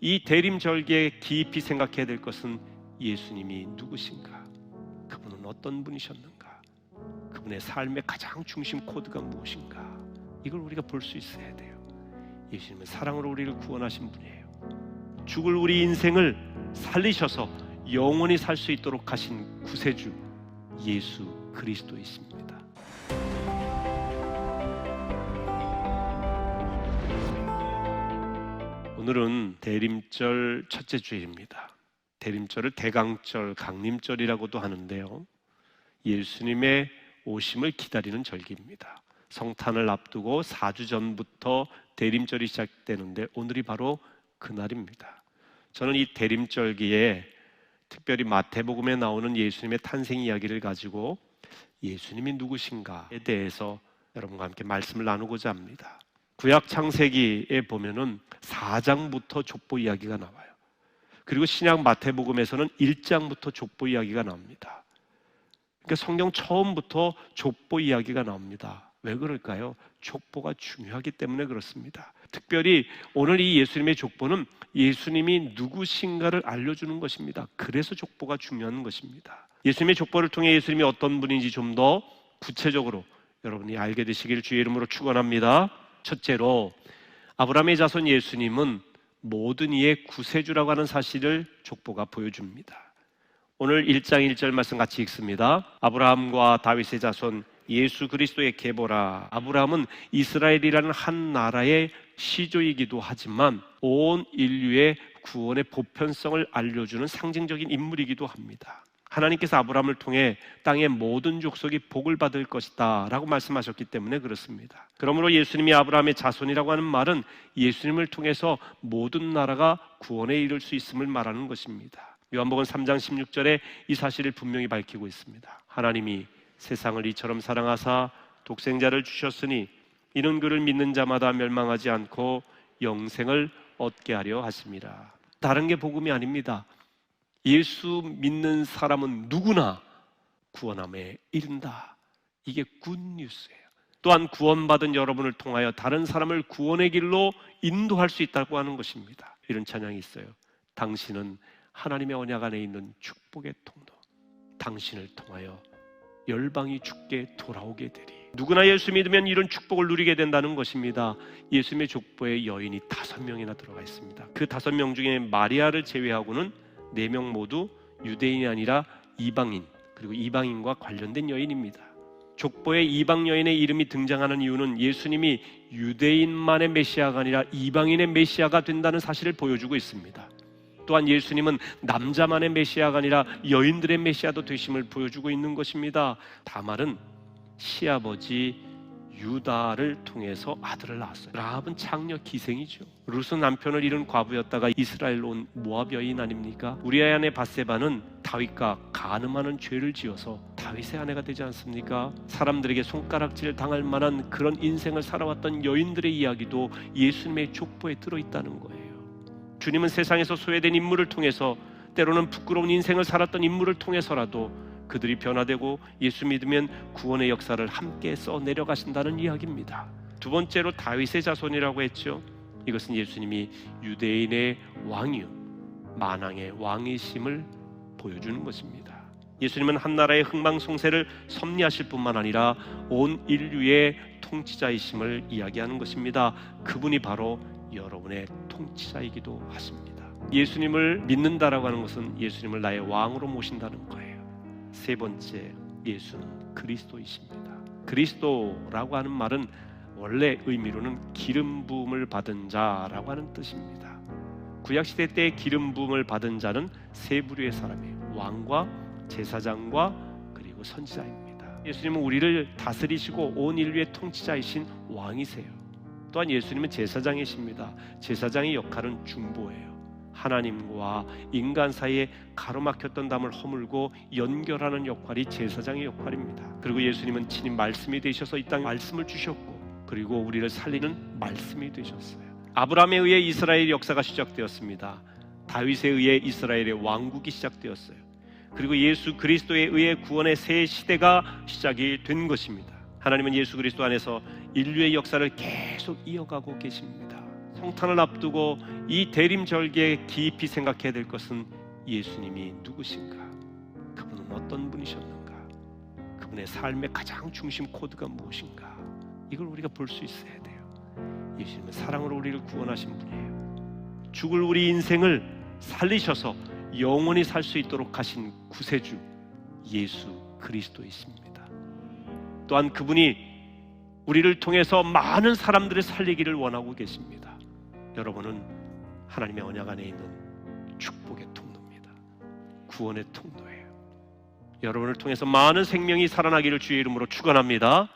이 대림절기에 깊이 생각해야 될 것은 예수님이 누구신가? 그분은 어떤 분이셨는가? 그분의 삶의 가장 중심 코드가 무엇인가? 이걸 우리가 볼 수 있어야 돼요. 예수님은 사랑으로 우리를 구원하신 분이에요. 죽을 우리 인생을 살리셔서 영원히 살 수 있도록 하신 구세주 예수 그리스도이십니다. 오늘은 대림절 첫째 주일입니다. 대림절을 대강절, 강림절이라고도 하는데요. 예수님의 오심을 기다리는 절기입니다. 성탄을 앞두고 4주 전부터 대림절이 시작되는데 오늘이 바로 그날입니다. 저는 이 대림절기에 특별히 마태복음에 나오는 예수님의 탄생 이야기를 가지고 예수님이 누구신가에 대해서 여러분과 함께 말씀을 나누고자 합니다. 구약 창세기에 보면은 4장부터 족보 이야기가 나와요. 그리고 신약 마태복음에서는 1장부터 족보 이야기가 나옵니다. 그러니까 성경 처음부터 족보 이야기가 나옵니다. 왜 그럴까요? 족보가 중요하기 때문에 그렇습니다. 특별히 오늘 이 예수님의 족보는 예수님이 누구신가를 알려주는 것입니다. 그래서 족보가 중요한 것입니다. 예수님의 족보를 통해 예수님이 어떤 분인지 좀 더 구체적으로 여러분이 알게 되시기를 주의 이름으로 축원합니다. 첫째로 아브라함의 자손 예수님은 모든 이의 구세주라고 하는 사실을 족보가 보여줍니다. 오늘 1장 1절 말씀 같이 읽습니다. 아브라함과 다윗의 자손 예수 그리스도의 계보라. 아브라함은 이스라엘이라는 한 나라의 시조이기도 하지만 온 인류의 구원의 보편성을 알려주는 상징적인 인물이기도 합니다. 하나님께서 아브라함을 통해 땅의 모든 족속이 복을 받을 것이다 라고 말씀하셨기 때문에 그렇습니다. 그러므로 예수님이 아브라함의 자손이라고 하는 말은 예수님을 통해서 모든 나라가 구원에 이를 수 있음을 말하는 것입니다. 요한복음 3장 16절에 이 사실을 분명히 밝히고 있습니다. 하나님이 세상을 이처럼 사랑하사 독생자를 주셨으니 이는 그를 믿는 자마다 멸망하지 않고 영생을 얻게 하려 하심이라. 다른 게 복음이 아닙니다. 예수 믿는 사람은 누구나 구원함에 이른다. 이게 굿뉴스예요. 또한 구원받은 여러분을 통하여 다른 사람을 구원의 길로 인도할 수 있다고 하는 것입니다. 이런 찬양이 있어요. 당신은 하나님의 언약 안에 있는 축복의 통로. 당신을 통하여 열방이 죽게 돌아오게 되리. 누구나 예수 믿으면 이런 축복을 누리게 된다는 것입니다. 예수님의 족보에 여인이 다섯 명이나 들어가 있습니다. 그 다섯 명 중에 마리아를 제외하고는 네 명 모두 유대인이 아니라 이방인 그리고 이방인과 관련된 여인입니다. 족보에 이방 여인의 이름이 등장하는 이유는 예수님이 유대인만의 메시아가 아니라 이방인의 메시아가 된다는 사실을 보여주고 있습니다. 또한 예수님은 남자만의 메시아가 아니라 여인들의 메시아도 되심을 보여주고 있는 것입니다. 다말은 시아버지 유다를 통해서 아들을 낳았어요. 라합은 창녀 기생이죠. 루스 남편을 잃은 과부였다가 이스라엘로 온 모압 여인 아닙니까? 우리의 아내 바세바는 다윗과 가늠하는 죄를 지어서 다윗의 아내가 되지 않습니까? 사람들에게 손가락질 당할 만한 그런 인생을 살아왔던 여인들의 이야기도 예수님의 족보에 들어 있다는 거예요. 주님은 세상에서 소외된 인물을 통해서 때로는 부끄러운 인생을 살았던 인물을 통해서라도 그들이 변화되고 예수 믿으면 구원의 역사를 함께 써 내려가신다는 이야기입니다. 두 번째로 다윗의 자손이라고 했죠. 이것은 예수님이 유대인의 왕이요 만왕의 왕이심을 보여주는 것입니다. 예수님은 한 나라의 흥망성쇠를 섭리하실 뿐만 아니라 온 인류의 통치자이심을 이야기하는 것입니다. 그분이 바로 여러분의 통치자이기도 하십니다. 예수님을 믿는다라고 하는 것은 예수님을 나의 왕으로 모신다는 거예요. 세 번째, 예수는 그리스도이십니다. 그리스도라고 하는 말은 원래 의미로는 기름 부음을 받은 자라고 하는 뜻입니다. 구약 시대 때 기름 부음을 받은 자는 세 부류의 사람이에요. 왕과 제사장과 그리고 선지자입니다. 예수님은 우리를 다스리시고 온 인류의 통치자이신 왕이세요. 또한 예수님은 제사장이십니다. 제사장의 역할은 중보예요. 하나님과 인간 사이에 가로막혔던 담을 허물고 연결하는 역할이 제사장의 역할입니다. 그리고 예수님은 친히 말씀이 되셔서 이 땅에 말씀을 주셨고 그리고 우리를 살리는 말씀이 되셨어요. 아브라함에 의해 이스라엘 역사가 시작되었습니다. 다윗에 의해 이스라엘의 왕국이 시작되었어요. 그리고 예수 그리스도에 의해 구원의 새 시대가 시작이 된 것입니다. 하나님은 예수 그리스도 안에서 인류의 역사를 계속 이어가고 계십니다. 성탄을 앞두고 이 대림절기에 깊이 생각해야 될 것은 예수님이 누구신가? 그분은 어떤 분이셨는가? 그분의 삶의 가장 중심 코드가 무엇인가? 이걸 우리가 볼 수 있어야 돼요. 예수님은 사랑으로 우리를 구원하신 분이에요. 죽을 우리 인생을 살리셔서 영원히 살 수 있도록 하신 구세주 예수 그리스도이십니다. 또한 그분이 우리를 통해서 많은 사람들을 살리기를 원하고 계십니다. 여러분은 하나님의 언약 안에 있는 축복의 통로입니다. 구원의 통로예요. 여러분을 통해서 많은 생명이 살아나기를 주의 이름으로 축원합니다.